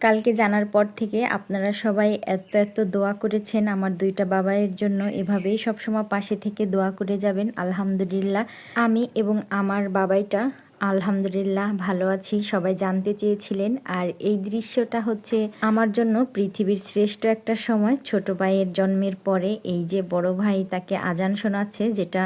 কালকে জানার পর থেকে আপনারা সবাই এত এত দোয়া করেছেন আমার দুইটা বাবাইয়ের জন্য। এভাবেই সবসময় পাশে থেকে দোয়া করে যাবেন। আলহামদুলিল্লাহ। আমি এবং আমার বাবাইটা আলহামদুলিল্লাহ ভালো আছি, সবাই জানতে চেয়েছিলেন। আর এই দৃশ্যটা হচ্ছে আমার জন্য পৃথিবীর শ্রেষ্ঠ একটা সময়। ছোট ভাইয়ের জন্মের পরে এই যে বড় ভাই তাকে আজান শোনাচ্ছে, যেটা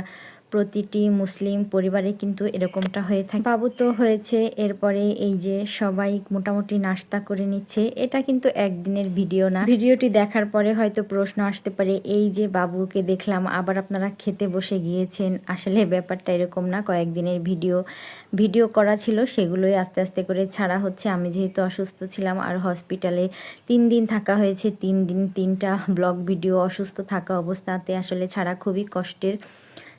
প্রতিটি মুসলিম পরিবারে কিন্তু এরকমটা হয়ে থাকে। বাবু তো হয়েছে, এরপরে এই যে সবাই মোটামুটি নাস্তা করে নিচ্ছে, এটা কিন্তু একদিনের ভিডিও না। ভিডিওটি দেখার পরে হয়তো প্রশ্ন আসতে পারে, এই যে বাবুকে দেখলাম, আবার আপনারা খেতে বসে গিয়েছেন। আসলে ব্যাপারটা এরকম না, কয়েকদিনের ভিডিও। ভিডিও করা ছিল, সেগুলোই আস্তে আস্তে করে ছাড়া হচ্ছে। আমি যেহেতু অসুস্থ ছিলাম, আর হসপিটালে তিন দিন থাকা হয়েছে, তিন দিন তিনটা ব্লগ ভিডিও অসুস্থ থাকা অবস্থাতে আসলে ছাড়া খুবই কষ্টের।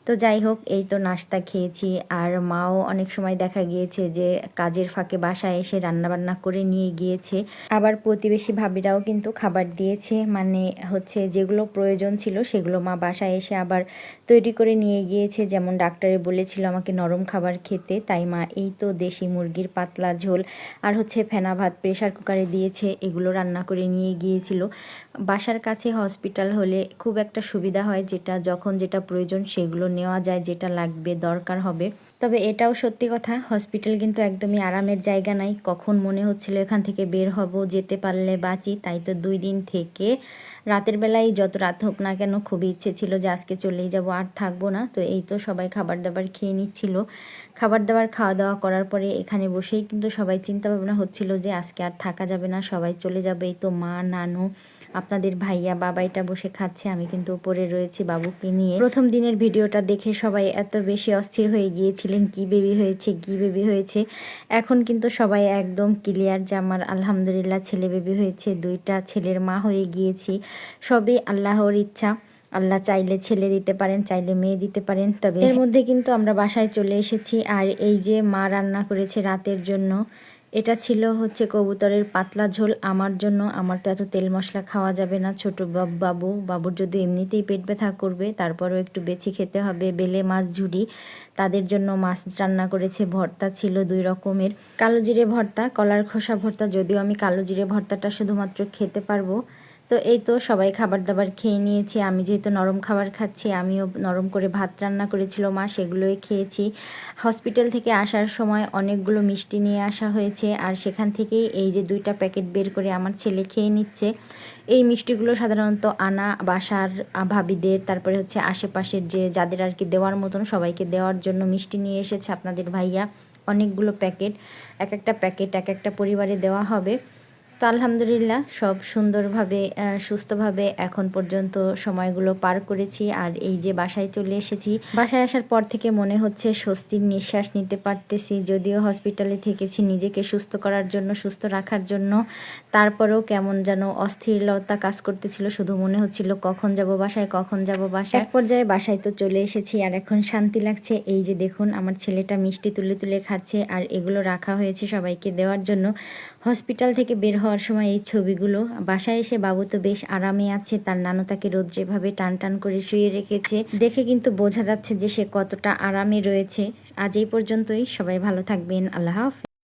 তো যাই হোক, এই তো নাস্তা খেয়েছি। আর মাও অনেক সময় দেখা গিয়েছে যে কাজের ফাঁকে বাসায় এসে রান্নাবান্না করে নিয়ে গিয়েছে। আবার প্রতিবেশী ভাবিরাও কিন্তু খাবার দিয়েছে। মানে হচ্ছে যেগুলো প্রয়োজন ছিল সেগুলো মা বাসায় এসে আবার তৈরি করে নিয়ে গিয়েছে। যেমন ডাক্তারে বলেছিল আমাকে নরম খাবার খেতে, তাই মা এই তো দেশি মুরগির পাতলা ঝোল আর হচ্ছে ফেনা ভাত প্রেশার কুকারে দিয়েছে, এগুলো রান্না করে নিয়ে গিয়েছিল। বাসার কাছে হসপিটাল হলে খুব একটা সুবিধা হয় যেটা, যখন যেটা প্রয়োজন সেগুলো নেওয়া যায় যেটা লাগবে দরকার হবে। তবে এটাও সত্যি কথা, হসপিটাল কিন্তু একদমই আরামের জায়গা নাই। কখন মনে হচ্ছিল এখান থেকে বের হব, যেতে পারলে বাঁচি, তাই তো দুই দিন থেকে। রাতের বেলায় যত রাত হোক না কেন খুবই ইচ্ছে ছিল যে আজকে চলেই যাব, আর থাকব না। তো এই তো সবাই খাবার দাবার খেয়ে নিচ্ছিল। খাবার দাবার খাওয়া দাওয়া করার পরে এখানে বসেই কিন্তু সবাই চিন্তা ভাবনা হচ্ছিল যে আজকে আর থাকা যাবে না, সবাই চলে যাবে। এই তো মা, নানু, আপনাদের ভাইয়া, বাবাইটা বসে খাচ্ছে, আমি কিন্তু উপরে রয়েছি বাবুকে নিয়ে। প্রথম দিনের ভিডিওটা দেখে সবাই এত বেশি অস্থির হয়ে গিয়েছিলেন কি বেবি হয়েছে, কি বেবি হয়েছে? এখন কিন্তু সবাই একদম ক্লিয়ার যে আমার আলহামদুলিল্লাহ ছেলে বেবি হয়েছে, দুইটা ছেলের মা হয়ে গিয়েছি। সবই আল্লাহর ইচ্ছা। আল্লাহ চাইলে ছেলে দিতে পারেন, চাইলে মেয়ে দিতে পারেন। তবে এর মধ্যে কিন্তু আমরা বাসায় চলে এসেছি। আর এই যে মা রান্না করেছে রাতের জন্য এটা ছিল হচ্ছে কবুতরের পাতলা ঝোল। আমার জন্য, আমার তো এত তেল মশলা খাওয়া যাবে না। ছোট বাবু বাবুর যদি এমনিতেই পেট ব্যথা করবে, তারপরও একটু বেছে খেতে হবে। বেলে মাছ, ঝুড়ি, তাদের জন্য মাছ রান্না করেছে। ভর্তা ছিল দুই রকমের। কালো জিরে ভর্তা, কলার খোসা ভর্তা, যদিও আমি কালো জিরে ভর্তাটা শুধুমাত্র খেতে পারব। তো এই তো সবাই খাবার দাবার খেয়ে নিয়েছি। আমি যেহেতু নরম খাবার খাচ্ছি, আমিও নরম করে ভাত রান্না করেছিল মা, সেগুলোই খেয়েছি। হসপিটাল থেকে আসার সময় অনেকগুলো মিষ্টি নিয়ে আসা হয়েছে আর সেখান থেকেই এই যে দুইটা প্যাকেট বের করে আমার ছেলে খেয়ে নিচ্ছে। এই মিষ্টিগুলো সাধারণত আনা, বাসার ভাবিদের, তারপরে হচ্ছে আশেপাশের যে যাদের আর কি দেওয়ার মতন সবাইকে দেওয়ার জন্য মিষ্টি নিয়ে এসেছে আপনাদের ভাইয়া। অনেকগুলো প্যাকেট, এক একটা প্যাকেট এক একটা পরিবারে দেওয়া হবে। তো আলহামদুলিল্লাহ, সব সুন্দরভাবে সুস্থভাবে এখন পর্যন্ত সময়গুলো পার করেছি। আর এই যে বাসায় চলে এসেছি, বাসায় আসার পর থেকে মনে হচ্ছে স্বস্তির নিঃশ্বাস নিতে পারতেছি। যদিও হসপিটালে থেকেছি নিজেকে সুস্থ করার জন্য, সুস্থ রাখার জন্য। তারপরেও কেমন যেন অস্থিরলতা কাজ করতেছিল, শুধু মনে হচ্ছিল কখন যাব বাসায়, কখন যাব বাসায়। এক পর্যায়ে বাসায় তো চলে এসেছি, আর এখন শান্তি লাগছে। এই যে দেখুন, আমার ছেলেটা মিষ্টি তুলে তুলে খাচ্ছে, আর এগুলো রাখা হয়েছে সবাইকে দেওয়ার জন্য। হসপিটাল থেকে বের হওয়ার সময় এই ছবিগুলো। বাসায় এসে বাবু তো বেশ আরামে আছে, তার নানু তাকে রোদ্রেভাবে টান টান করে শুয়ে রেখেছে। দেখে কিন্তু বোঝা যাচ্ছে যে সে কতটা আরামে রয়েছে। আজ এই পর্যন্তই, সবাই ভালো থাকবেন, আল্লাহ হাফিজ।